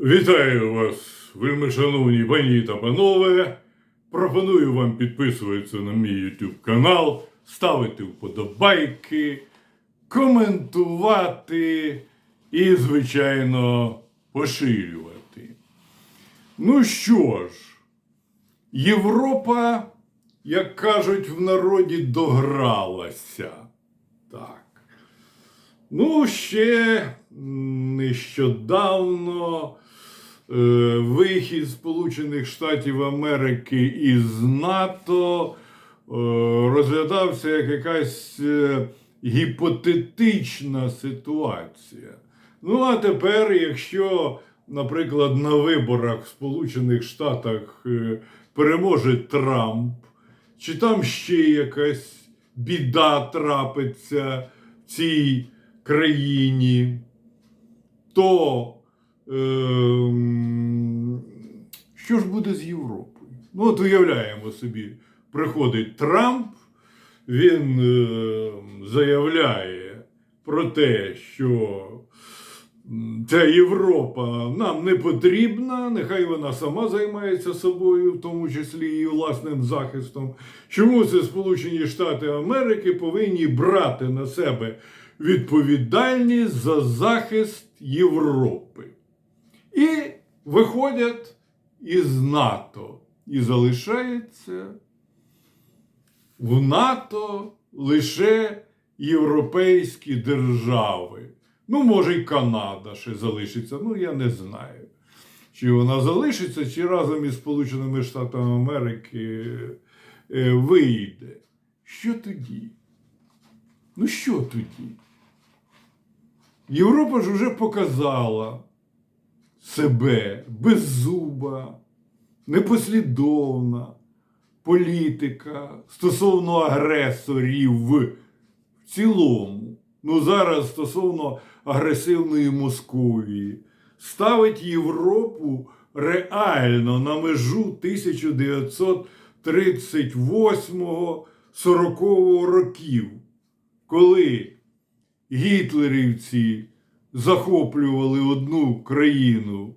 Вітаю вас, вельми шановні пані та панове. Пропоную вам підписуватися на мій YouTube канал, ставити вподобайки, коментувати і, звичайно, поширювати. Ну що ж, Європа, як кажуть в народі, догралася. Так. Ну, ще нещодавно е, вихід Сполучених Штатів Америки із НАТО е, розглядався як якась е, гіпотетична ситуація. Ну, а тепер, якщо, наприклад, на виборах в Сполучених Штатах е, переможе Трамп, чи там ще якась біда трапиться в цій країні, то ем, що ж буде з Європою? Ну, от уявляємо собі, приходить Трамп, він е, заявляє про те, що ця Європа нам не потрібна, нехай вона сама займається собою, в тому числі і власним захистом. Чому це Сполучені Штати Америки повинні брати на себе відповідальність за захист Європи? І виходять із НАТО і залишається в НАТО лише європейські держави. Ну, може, і Канада ще залишиться. Ну, я не знаю. Чи вона залишиться, чи разом із Сполученими Штатами Америки е, вийде. Що тоді? Ну, що тоді? Європа ж вже показала себе беззуба, непослідовна політика стосовно агресорів в цілому. Ну, зараз стосовно агресивної Московії, ставить Європу реально на межу 1938-40 років, коли гітлерівці захоплювали одну країну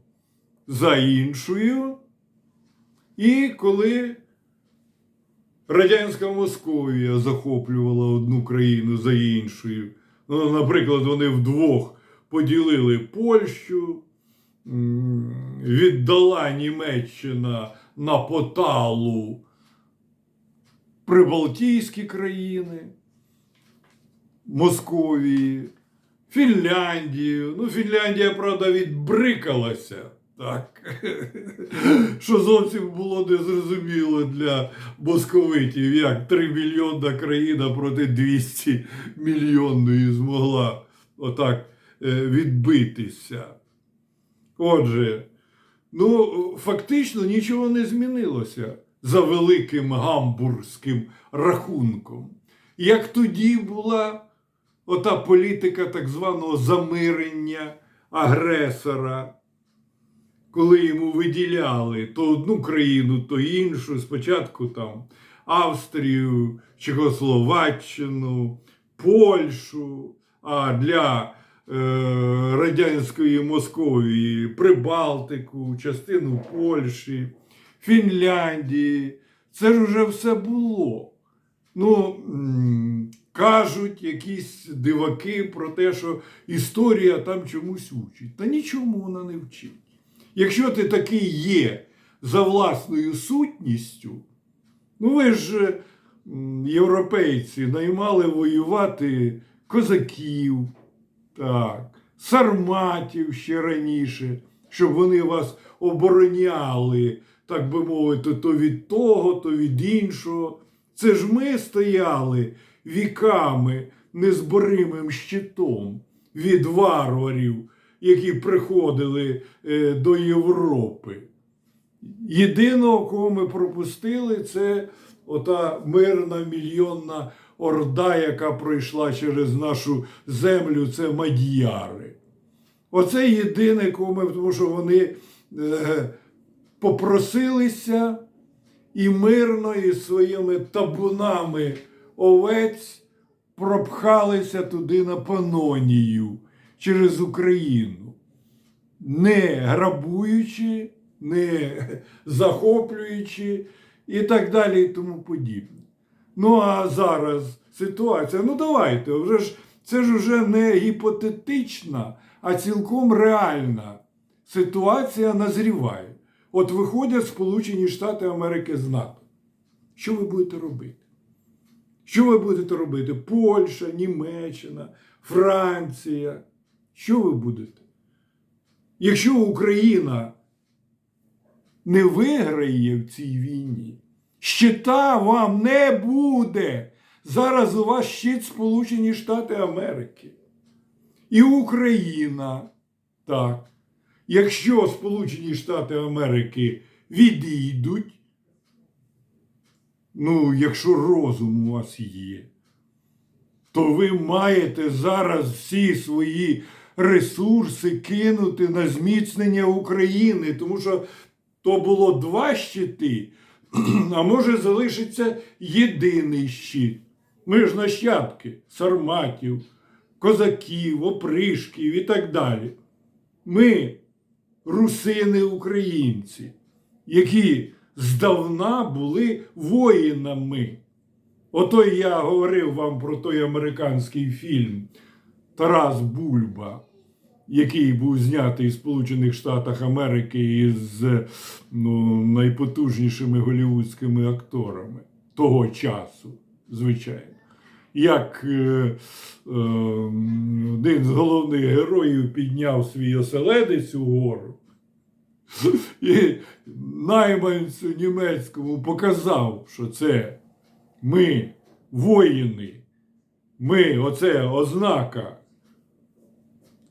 за іншою, і коли Радянська Московія захоплювала одну країну за іншою. Ну, наприклад, вони вдвох поділили Польщу, віддала Німеччина на поталу Прибалтійські країни, Московії, Фінляндію. Ну, Фінляндія, правда, відбрикалася. Так, що зовсім було незрозуміло для московитів, як 3 мільйонна країна проти 200 мільйонної змогла отак е, відбитися. Отже, ну, фактично нічого не змінилося за великим гамбурзьким рахунком. Як тоді була ота політика так званого замирення агресора коли йому виділяли то одну країну, то іншу, спочатку там Австрію, Чехословаччину, Польщу, а для е, радянської Московії Прибалтику, частину Польщі, Фінляндії. Це ж вже все було. Ну, кажуть якісь диваки про те, що історія там чомусь учить. Та нічому вона не вчить. Якщо ти такий є за власною сутністю, ну ви ж європейці наймали воювати козаків, так, сарматів ще раніше, щоб вони вас обороняли, так би мовити, то від того, то від іншого. Це ж ми стояли віками незборимим щитом від варварів які приходили е, до Європи. Єдиного, кого ми пропустили, це ота мирна мільйонна орда, яка пройшла через нашу землю, це мадьяри. Оце єдине, кого ми, тому що вони е, попросилися і мирно із своїми табунами овець пропхалися туди на Панонію через Україну. не грабуючи, не захоплюючи і так далі, і тому подібне. Ну а зараз ситуація. Ну давайте, вже ж це ж вже не гіпотетична, а цілком реальна ситуація назріває. От виходять Сполучені Штати Америки з НАТО. Що ви будете робити? Що ви будете робити? Польща, Німеччина, Франція. Що ви будете? Якщо Україна не виграє в цій війні, щита вам не буде. Зараз у вас щит Сполучені Штати Америки. І Україна. Так. Якщо Сполучені Штати Америки відійдуть, ну, якщо розум у вас є, то ви маєте зараз всі свої ресурси кинути на зміцнення України, тому що то було два щити, а може залишиться єдиний щит. Ми ж нащадки сарматів, козаків, опришків і так далі. Ми русини українці, які здавна були воїнами. Ото я говорив вам про той американський фільм Тарас Бульба, який був знятий в Сполучених Штатах Америки із ну, найпотужнішими голівудськими акторами того часу, звичайно. Як е, е, один з головних героїв підняв свій оселедець угору, і найманцю німецькому показав, що це ми воїни, ми, оце ознака.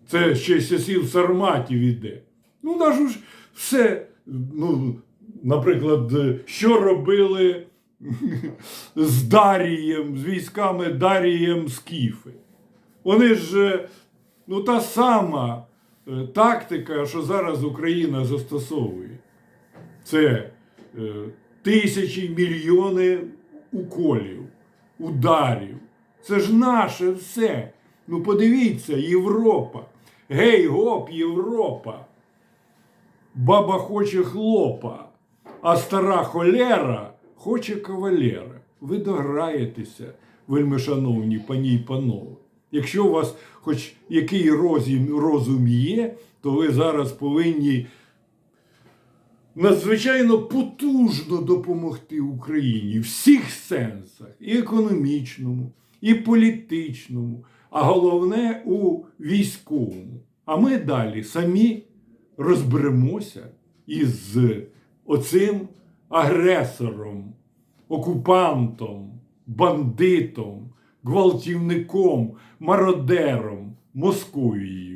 Це ще з часів сарматів іде. Ну, нашу ж все, ну, наприклад, що робили з Дарієм, з військами Дарієм Скіфи. Вони ж, е, ну, та сама тактика, що зараз Україна застосовує. Це е, тисячі, мільйони уколів, ударів. Це ж наше все. Ну подивіться, Європа. Гей, гоп, Європа. Баба хоче хлопа, а стара холера хоче кавалера. Ви дограєтеся, вельми шановні пані й панове. Якщо у вас хоч який розум, розум є, то ви зараз повинні надзвичайно потужно допомогти Україні в всіх сенсах, і економічному, і політичному, а головне у військовому. А ми далі самі розберемося із оцим агресором, окупантом, бандитом, гвалтівником, мародером, Московією.